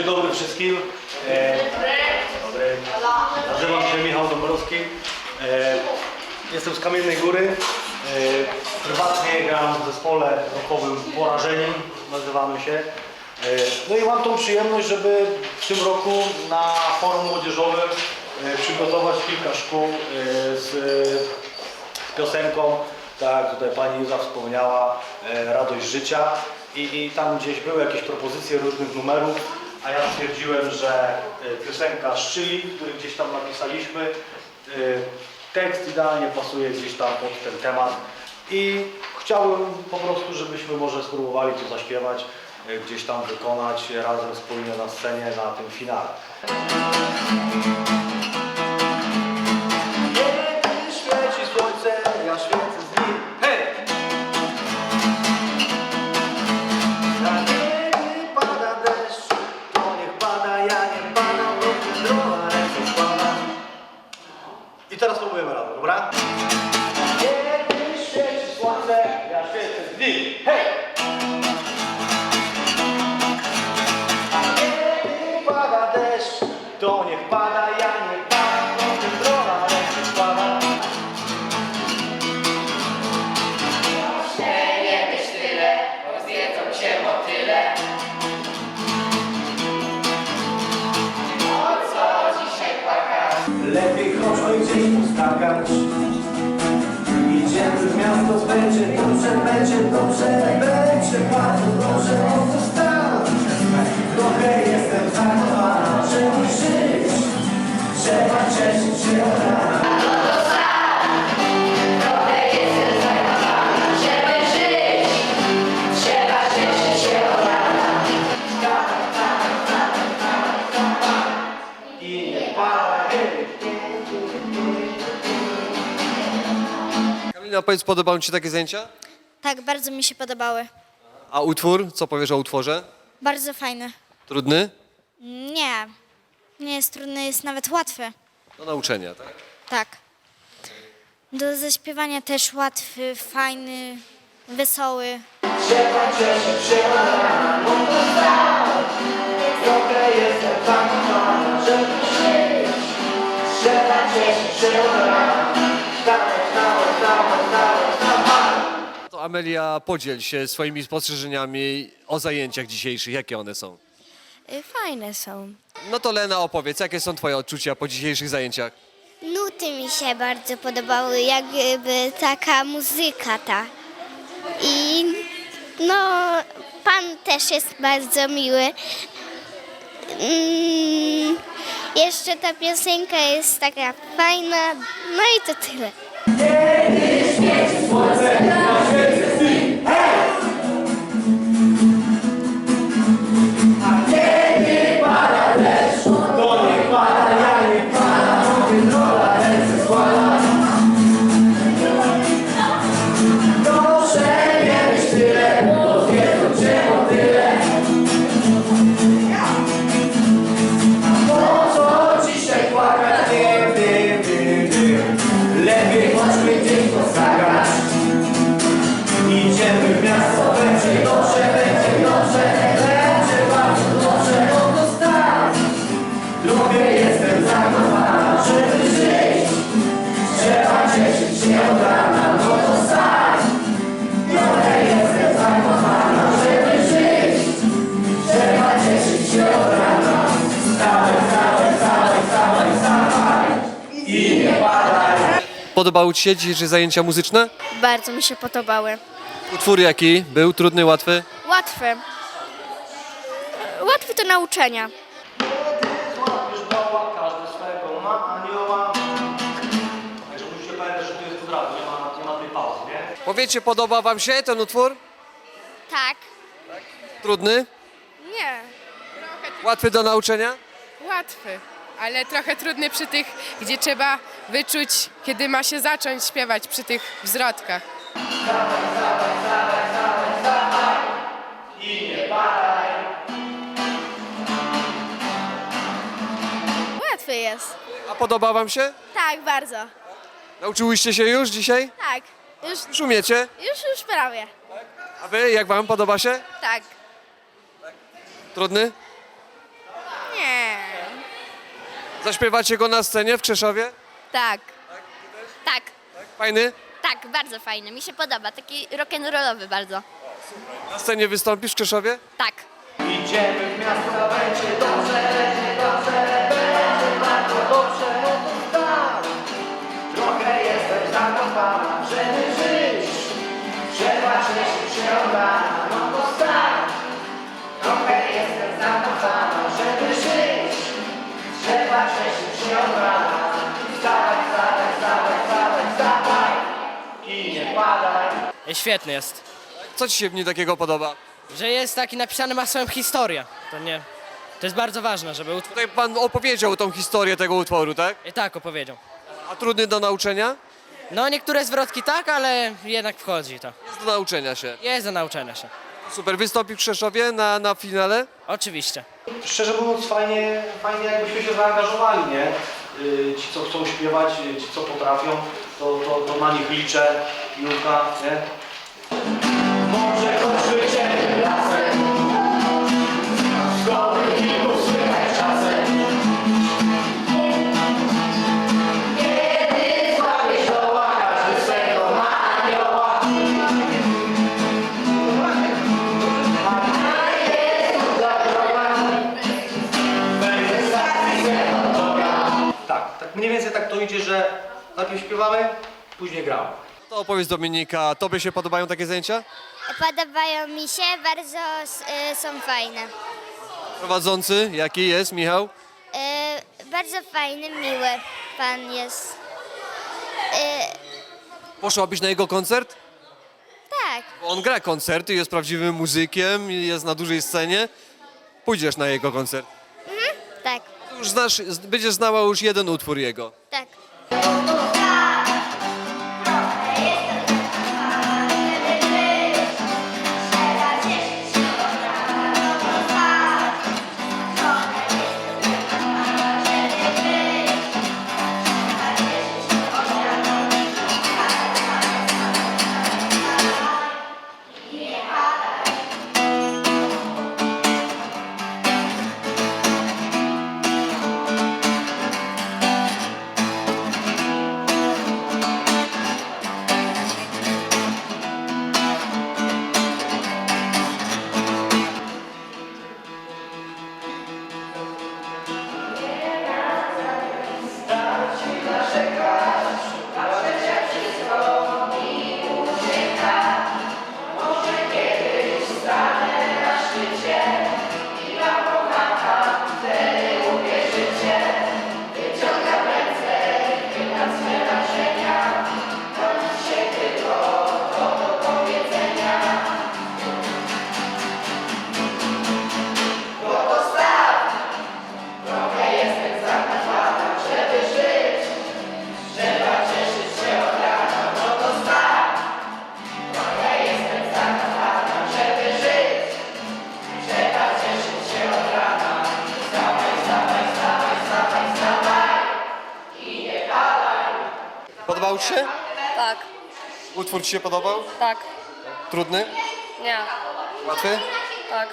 dobry wszystkim. E, dobry. Nazywam się Michał Dąbrowski. E, jestem z Kamiennej Góry. E, prywatnie gram w zespole rockowym Porażeni, nazywamy się. E, no i mam tą przyjemność, żeby w tym roku na forum młodzieżowym przygotować kilka szkół z piosenką, tak, tutaj pani Iza wspomniała, Radość Życia I, i tam gdzieś były jakieś propozycje różnych numerów, a ja stwierdziłem, że e, piosenka Szczyli, który gdzieś tam napisaliśmy, e, tekst idealnie pasuje gdzieś tam pod ten temat i chciałbym po prostu, żebyśmy może spróbowali to zaśpiewać, e, gdzieś tam wykonać razem wspólnie na scenie na tym finale. Teraz spróbujemy razem, dobra? Będzie dobrze Będzie bardzo dobrze, oto stan Trochę jestem zakochana, żeby żyć. Trzeba cieszyć się od rana. Kamila, powiedz, podobały Ci takie zajęcia? Tak, bardzo mi się podobały. A utwór? Co powiesz o utworze? Bardzo fajne. Trudny? Nie, nie jest trudny, jest nawet łatwy. Do nauczenia, tak? Tak. Do zaśpiewania też łatwy, fajny, wesoły. Trzeba cieszyć się od rana, bo to stan Trochę jestem zakochana, żeby żyć Trzeba cieszyć się od rana Dawaj, dawaj, dawaj, dawaj, dawaj Amelia, podziel się swoimi spostrzeżeniami o zajęciach dzisiejszych. Jakie one są? Y, Fajne są. No to Lena, opowiedz, jakie są Twoje odczucia po dzisiejszych zajęciach? Nuty mi się bardzo podobały, jakby taka muzyka ta. I no, pan też jest bardzo miły. Mm, jeszcze ta piosenka jest taka fajna, no i to tyle. Lepiej Idziemy w miasto, będzie dobrze, będzie dobrze Będzie bardzo jestem zakochana, żeby żyć. Trzeba cieszyć się od rana, no to jestem zakochana, żeby żyć. Trzeba cieszyć się od rana. Stawaj, stawaj, stawaj, stawaj, stawaj. I nie padaj. Podobały Ci się dzisiejsze zajęcia muzyczne? Bardzo mi się podobały. Utwór jaki? Był trudny, łatwy? Łatwy. Łatwy do nauczenia. Powiecie, podoba Wam się ten utwór? Tak. Trudny? Nie, Łatwy do nauczenia? łatwy, ale trochę trudny przy tych, gdzie trzeba wyczuć, kiedy ma się zacząć śpiewać przy tych wzrodkach. Jest. A podoba Wam się? Tak, bardzo. Nauczyłyście się już dzisiaj? Tak. Już, Już umiecie? już, już prawie. A Wy, jak Wam podoba się? Tak. Trudny? Zaśpiewacie go na scenie w Krzeszowie? Tak. Tak, Fajny? tak, bardzo fajny. Mi się podoba. Taki rock'n'rollowy bardzo. Na scenie wystąpisz w Krzeszowie? Tak. Idziemy w miasto, będzie dobrze, Świetny jest. Co ci się w nim takiego podoba? Że jest taki napisany, ma swoją historię. To nie. To jest bardzo ważne, żeby utwór. Tutaj pan opowiedział tą historię tego utworu, tak? I tak opowiedział. A trudny do nauczenia? No niektóre zwrotki tak, ale jednak wchodzi to. Jest do nauczenia się. Jest do nauczenia się. Super, wystąpił w Krzeszowie na, na finale? Oczywiście. Szczerze mówiąc, fajnie, fajnie jakbyśmy się zaangażowali, nie? Y, Ci, co chcą śpiewać, y, ci, co potrafią, to, to, to na nich liczę. Julka, nie? Mniej więcej tak to idzie, że najpierw śpiewamy, później gramy. To opowiedz Dominika, tobie się podobają takie zajęcia? Podobają mi się, bardzo y, są fajne. Prowadzący, jaki jest, Michał? Y, bardzo fajny, miły pan jest. Y, Poszłabyś na jego koncert? tak, Bo On gra koncerty, jest prawdziwym muzykiem, jest na dużej scenie. Pójdziesz na jego koncert. Już znasz, będziesz znała już jeden utwór jego. tak. Podobał ci się? Tak, Utwór ci się podobał? tak. Trudny? Nie, Łatwy? tak.